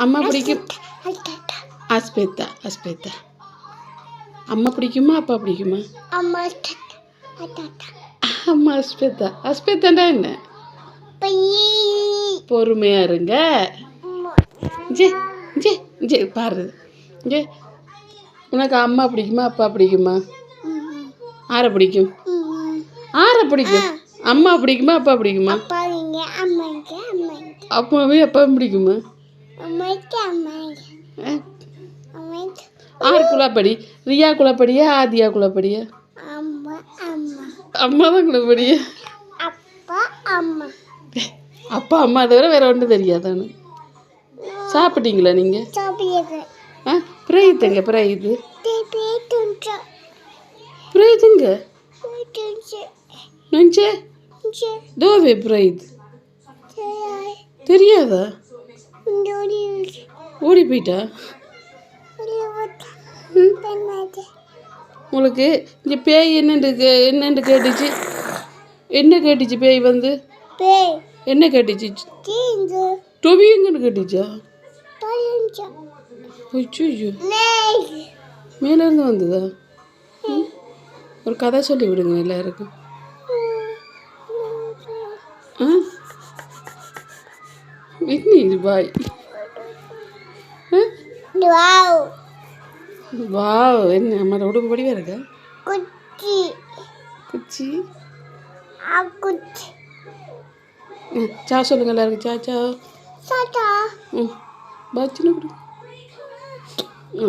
அம்மா பிடிக்கும். அஸ்பேத்தா அஸ்பேத்தா அம்மா பிடிக்குமா அப்பா பிடிக்குமா? அம்மா அம்மா அஸ்பேத்தா அஸ்பேத்தாண்டா என்ன? பொறுமையா இருங்க. ஜே ஜே ஜே பாரு. ஜே உனக்கு அம்மா பிடிக்குமா அப்பா பிடிக்குமா? ஆரை பிடிக்கும். ஆரை பிடிக்கும். அம்மா பிடிக்குமா அப்பா பிடிக்குமா? அப்பாவே அப்பாவும் பிடிக்குமா? ஆறு குலாப்படி ரியா குலாப்படியா ஆதியா குலாப்படியா அம்மா தான் குலாப்படியா அப்பா அம்மா. அப்பா அம்மா தவிர வேற ஒன்றும் தெரியாதானு? சாப்பிட்டீங்களா சாப்பிடுது ஆ பிரயித்துங்க பிரயிது பேட்டுஞ்சு பிரயிதுங்க பேட்டுஞ்சு நஞ்சே? தோவே பிரயித் தெரியாதா? ஓடி போயிட்டா? உங்களுக்கு இங்கே பேய் என்னண்டு கே- என்னண்டு கேட்டுச்சு? என்ன கேட்டுச்சு பேய் வந்து? என்ன கேட்டுச்சு? தீந்து டொவியங்கன்னு கேட்டுச்சா? ஐயோ மேலேருந்து வந்ததா. ஒரு கதை சொல்லி விடுங்க எல்லாருக்கும் ஆ? பாய் ஆ வாவ் வாவ் என்ன அம்மா உடுப்பு படிவா இருக்கா? குச்சி. குச்சி? அக்குச்சி ம் சா சொல்லுங்க எல்லாருக்கும். சா சா. சாட்டா ம் பாச்சின்னு ஆ.